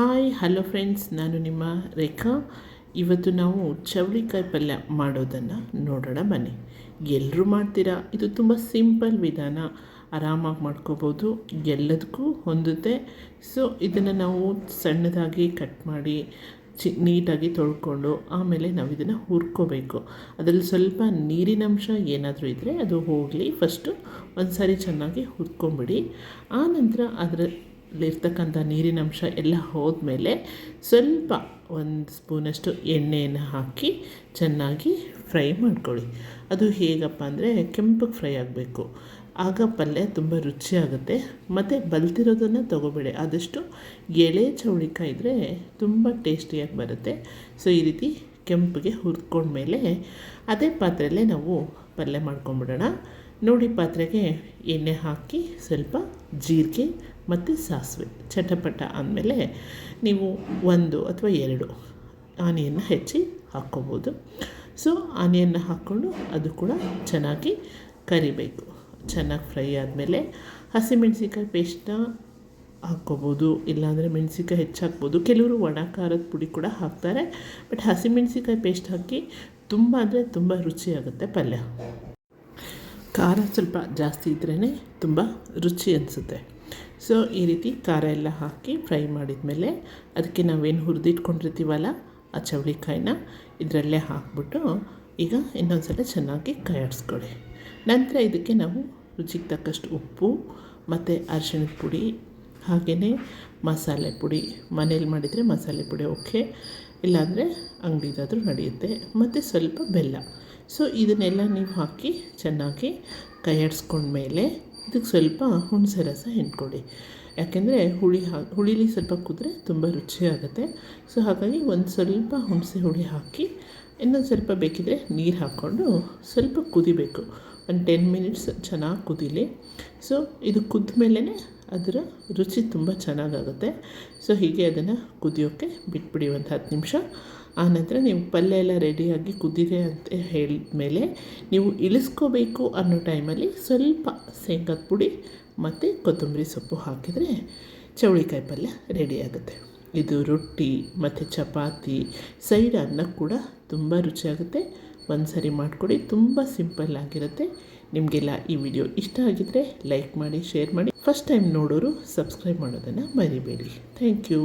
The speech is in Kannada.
ಹಾಯ್ ಹಲೋ ಫ್ರೆಂಡ್ಸ್ ನಾನು ನಿಮ್ಮ ರೇಖಾ. ಇವತ್ತು ನಾವು ಚವಳಿಕಾಯಿ ಪಲ್ಯ ಮಾಡೋದನ್ನು ನೋಡೋಣ ಬನ್ನಿ. ಎಲ್ಲರೂ ಮಾಡ್ತೀರಾ? ಇದು ತುಂಬ ಸಿಂಪಲ್ ವಿಧಾನ. ಆರಾಮಾಗಿ ಮಾಡ್ಕೋಬೋದು. ಎಲ್ಲದಕ್ಕೂ ಹೊಂದುತ್ತೆ. ಸೊ ಇದನ್ನು ನಾವು ಸಣ್ಣದಾಗಿ ಕಟ್ ಮಾಡಿ, ಚಿ, ನೀಟಾಗಿ ತೊಳ್ಕೊಂಡು ಆಮೇಲೆ ನಾವು ಇದನ್ನು ಹುರ್ಕೋಬೇಕು. ಅದರಲ್ಲಿ ಸ್ವಲ್ಪ ನೀರಿನಂಶ ಏನಾದರೂ ಇದ್ದರೆ ಅದು ಹೋಗಲಿ. ಫಸ್ಟು ಒಂದು ಸಾರಿ ಚೆನ್ನಾಗಿ ಹುರ್ಕೊಂಬಿಡಿ. ಆನಂತರ ಅದರಲ್ಲಿರ್ತಕ್ಕಂಥ ನೀರಿನಂಶ ಎಲ್ಲ ಹೋದ್ಮೇಲೆ ಸ್ವಲ್ಪ ಒಂದು ಸ್ಪೂನಷ್ಟು ಎಣ್ಣೆಯನ್ನು ಹಾಕಿ ಚೆನ್ನಾಗಿ ಫ್ರೈ ಮಾಡ್ಕೊಳ್ಳಿ. ಅದು ಹೇಗಪ್ಪ ಅಂದರೆ ಕೆಂಪಗೆ ಫ್ರೈ ಆಗಬೇಕು. ಆಗ ಪಲ್ಯ ತುಂಬ ರುಚಿಯಾಗುತ್ತೆ. ಮತ್ತು ಬಲ್ತಿರೋದನ್ನು ತೊಗೋಬೇಡಿ. ಆದಷ್ಟು ಎಳೆ ಚೌಳಿಕಾಯಿ ಇದ್ದರೆ ತುಂಬ ಟೇಸ್ಟಿಯಾಗಿ ಬರುತ್ತೆ. ಸೊ, ಈ ರೀತಿ ಕೆಂಪಿಗೆ ಹುರ್ಕೊಂಡ್ಮೇಲೆ ಅದೇ ಪಾತ್ರೆಯಲ್ಲೇ ನಾವು ಪಲ್ಯ ಮಾಡ್ಕೊಂಬಿಡೋಣ. ನೋಡಿ ಪಾತ್ರೆಗೆ ಎಣ್ಣೆ ಹಾಕಿ ಸ್ವಲ್ಪ ಜೀರಿಗೆ ಮತ್ತು ಸಾಸಿವೆ, ಚಟಪಟ ಅಂದಮೇಲೆ ನೀವು ಒಂದು ಅಥವಾ ಎರಡು ಆನಿಯನ್ನ ಹೆಚ್ಚಿ ಹಾಕ್ಕೋಬೋದು. ಸೊ ಆನಿಯನ್ನ ಹಾಕ್ಕೊಂಡು ಅದು ಕೂಡ ಚೆನ್ನಾಗಿ ಕರಿಬೇಕು. ಚೆನ್ನಾಗಿ ಫ್ರೈ ಆದಮೇಲೆ ಹಸಿಮೆಣ್ಸಿಕಾಯಿ ಪೇಸ್ಟ್ನ ಹಾಕ್ಕೋಬೋದು. ಇಲ್ಲಾಂದರೆ ಮೆಣಸಿನ್ಕಾಯಿ ಹೆಚ್ಚಾಕ್ಬೋದು. ಕೆಲವರು ಒಣ ಖಾರದ ಪುಡಿ ಕೂಡ ಹಾಕ್ತಾರೆ. ಬಟ್ ಹಸಿಮೆಣ್ಸಿಕಾಯಿ ಪೇಸ್ಟ್ ಹಾಕಿ ತುಂಬ ಅಂದರೆ ತುಂಬ ರುಚಿಯಾಗುತ್ತೆ ಪಲ್ಯ. ಖಾರ ಸ್ವಲ್ಪ ಜಾಸ್ತಿ ಇದ್ರೇ ತುಂಬ ರುಚಿ ಅನಿಸುತ್ತೆ. ಸೊ, ಈ ರೀತಿ ಖಾರ ಎಲ್ಲ ಹಾಕಿ ಫ್ರೈ ಮಾಡಿದ ಮೇಲೆ ಅದಕ್ಕೆ ನಾವೇನು ಹುರಿದಿಟ್ಕೊಂಡಿರ್ತೀವಲ್ಲ, ಆ ಚವಳಿಕಾಯಿನ ಇದರಲ್ಲೇ ಹಾಕ್ಬಿಟ್ಟು ಈಗ ಇನ್ನೊಂದು ಸಲ ಚೆನ್ನಾಗಿ ಕೈಯಾಡಿಸ್ಕೊಳ್ಳಿ. ನಂತರ ಇದಕ್ಕೆ ನಾವು ರುಚಿಗೆ ತಕ್ಕಷ್ಟು ಉಪ್ಪು ಮತ್ತು ಅರಿಶಿಣದ ಪುಡಿ, ಹಾಗೆಯೇ ಮಸಾಲೆ ಪುಡಿ, ಮನೇಲಿ ಮಾಡಿದರೆ ಮಸಾಲೆ ಪುಡಿ ಓಕೆ, ಇಲ್ಲಾಂದರೆ ಅಂಗಡಿದಾದರೂ ನಡೆಯುತ್ತೆ, ಮತ್ತು ಸ್ವಲ್ಪ ಬೆಲ್ಲ. ಸೊ, ಇದನ್ನೆಲ್ಲ ನೀವು ಹಾಕಿ ಚೆನ್ನಾಗಿ ಕೈಯಾಡಿಸ್ಕೊಂಡ್ಮೇಲೆ ಇದಕ್ಕೆ ಸ್ವಲ್ಪ ಹುಣಸೆ ರಸ ಹಿಂಡ್ಕೊಳ್ಳಿ. ಯಾಕೆಂದರೆ ಹುಳಿ ಹಾ, ಹುಳಿಲಿ ಸ್ವಲ್ಪ ಕುದ್ರೆ ತುಂಬ ರುಚಿಯಾಗುತ್ತೆ. ಸೊ ಹಾಗಾಗಿ ಒಂದು ಸ್ವಲ್ಪ ಹುಣಸೆ ಹುಳಿ ಹಾಕಿ, ಇನ್ನೊಂದು ಸ್ವಲ್ಪ ಬೇಕಿದ್ರೆ ನೀರು ಹಾಕ್ಕೊಂಡು ಸ್ವಲ್ಪ ಕುದಿಬೇಕು. ಒಂದು ಟೆನ್ ಮಿನಿಟ್ಸ್ ಚೆನ್ನಾಗಿ ಕುದೀಲಿ. ಸೊ ಇದು ಕುದ್ದ ಮೇಲೇ ಅದರ ರುಚಿ ತುಂಬ ಚೆನ್ನಾಗಾಗುತ್ತೆ. ಸೊ ಹೀಗೆ ಅದನ್ನು ಕುದಿಯೋಕ್ಕೆ ಬಿಟ್ಬಿಡಿ ಒಂದು ಹತ್ತು ನಿಮಿಷ. ಆನಂತರ ನೀವು ಪಲ್ಯ ಎಲ್ಲ ರೆಡಿಯಾಗಿ ಕುದಿದೆ ಅಂತ ಹೇಳಿದ ಮೇಲೆ ನೀವು ಇಳಿಸ್ಕೋಬೇಕು ಅನ್ನೋ ಟೈಮಲ್ಲಿ ಸ್ವಲ್ಪ ಶೇಂಗದ ಪುಡಿ ಮತ್ತು ಕೊತ್ತಂಬರಿ ಸೊಪ್ಪು ಹಾಕಿದರೆ ಚೌಳಿಕಾಯಿ ಪಲ್ಯ ರೆಡಿಯಾಗುತ್ತೆ ಇದು ರೊಟ್ಟಿ ಮತ್ತು ಚಪಾತಿ, ಸೈಡ್ ಅನ್ನ ಕೂಡ ತುಂಬ ರುಚಿಯಾಗುತ್ತೆ. ಒಂದು ಸರಿ ಮಾಡಿಕೊಡಿ, ತುಂಬ ಸಿಂಪಲ್ ಆಗಿರುತ್ತೆ. ನಿಮಗೆಲ್ಲ ಈ ವಿಡಿಯೋ ಇಷ್ಟ ಆಗಿದ್ದರೆ ಲೈಕ್ ಮಾಡಿ, ಶೇರ್ ಮಾಡಿ. ಫಸ್ಟ್ ಟೈಮ್ ನೋಡೋರು ಸಬ್ಸ್ಕ್ರೈಬ್ ಮಾಡೋದನ್ನು ಮರಿಬೇಡಿ. Thank you.